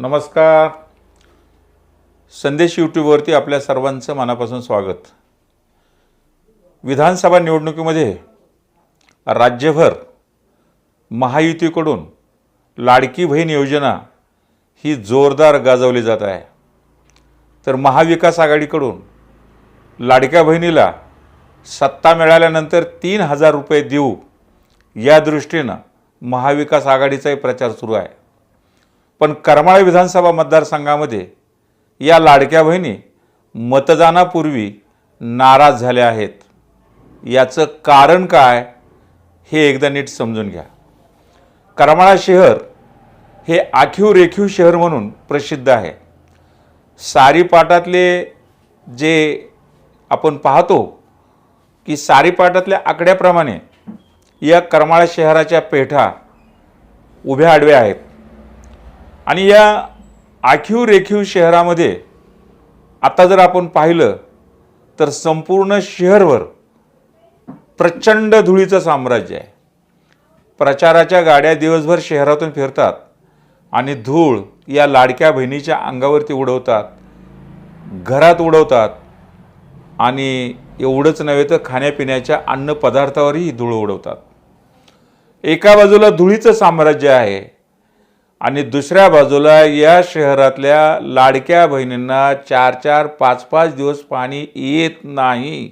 नमस्कार. संदेश यूट्यूबवरती आपल्या सर्वांचं मनापासून स्वागत. विधानसभा निवडणुकीमध्ये राज्यभर महायुतीकडून लाडकी बहीण योजना ही जोरदार गाजवली जात आहे. तर महाविकास आघाडीकडून लाडक्या बहिणीला सत्ता मिळाल्यानंतर तीन हजार रुपये देऊ या दृष्टीनं महाविकास आघाडीचाही प्रचार सुरू आहे. पण करमाळे विधानसभा मतदारसंघामध्ये या लाडक्या बहिणी मतदानापूर्वी नाराज झाल्या आहेत. याचं कारण काय हे एकदा नीट समजून घ्या. करमाळा शहर हे आखीव रेखीव शहर म्हणून प्रसिद्ध आहे. सारीपाटातले जे आपण पाहतो की सारीपाटातल्या आकड्याप्रमाणे या करमाळा शहराच्या पेठा उभ्या आडव्या आहेत. आणि या आखीव रेखीव शहरामध्ये आता जर आपण पाहिलं तर संपूर्ण शहरभर प्रचंड धुळीचं साम्राज्य आहे. प्रचाराच्या गाड्या दिवसभर शहरातून फिरतात आणि धूळ या लाडक्या बहिणीच्या अंगावरती उडवतात घरात उडवतात आणि एवढंच नव्हे तर खाण्यापिण्याच्या अन्नपदार्थावरही धूळ उडवतात. एका बाजूला धुळीचं साम्राज्य आहे आणि दुसऱ्या बाजूला या शहरातल्या लाडक्या बहिणींना चार चार पाच पाच दिवस पाणी येत नाही.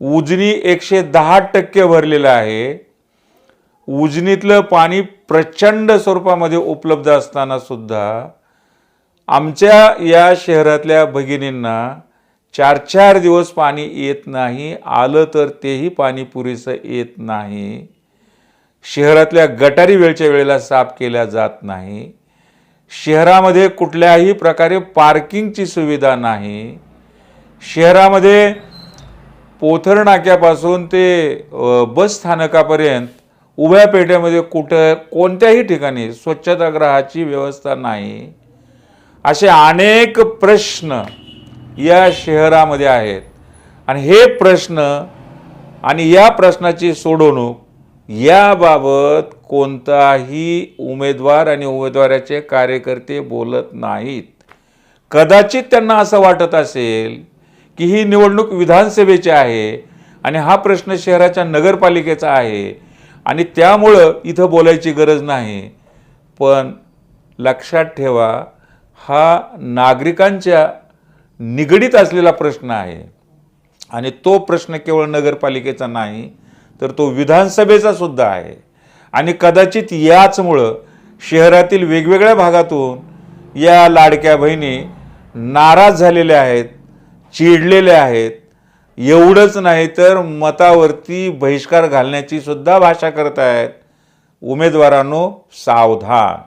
उजनी एकशे दहा टक्के भरलेलं आहे. उजनीतलं पाणी प्रचंड स्वरूपामध्ये उपलब्ध असताना सुद्धा आमच्या या शहरातल्या भगिनींना चार चार दिवस पाणी येत नाही. आलं तर तेही पाणी पुरेसं येत नाही. शहरातल्या गटारी वेळच्या वेळेला साफ केल्या जात नाही. शहरामध्ये कुठल्याही प्रकारे पार्किंगची सुविधा नाही. शहरामध्ये पोथर नाक्यापासून ते बस स्थानकापर्यंत उभ्या पेट्यामध्ये कुठं कोणत्याही ठिकाणी स्वच्छतागृहाची व्यवस्था नाही. असे अनेक प्रश्न या शहरामध्ये आहेत. आणि हे प्रश्न आणि या प्रश्नाची सोडवणूक याबाबत कोणताही उमेदवार आणि उमेदवाराचे कार्यकर्ते बोलत नाहीत. कदाचित त्यांना असं वाटत असेल की ही निवडणूक विधानसभेची आहे आणि हा प्रश्न शहराच्या नगरपालिकेचा आहे आणि त्यामुळं इथं बोलायची गरज नाही. पण लक्षात ठेवा हा नागरिकांच्या निगडीत असलेला प्रश्न आहे आणि तो प्रश्न केवळ नगरपालिकेचा नाही तर तो विधानसभेचा सुद्धा आहे. आणि कदाचित याचमुळं शहरातील वेगवेगळ्या भागातून या लाडक्या बहिणी नाराज झालेल्या आहेत चिडलेल्या आहेत. एवढंच नाही तर मतावरती बहिष्कार घालण्याची सुद्धा भाषा करत आहेत. उमेदवारांनो सावधान.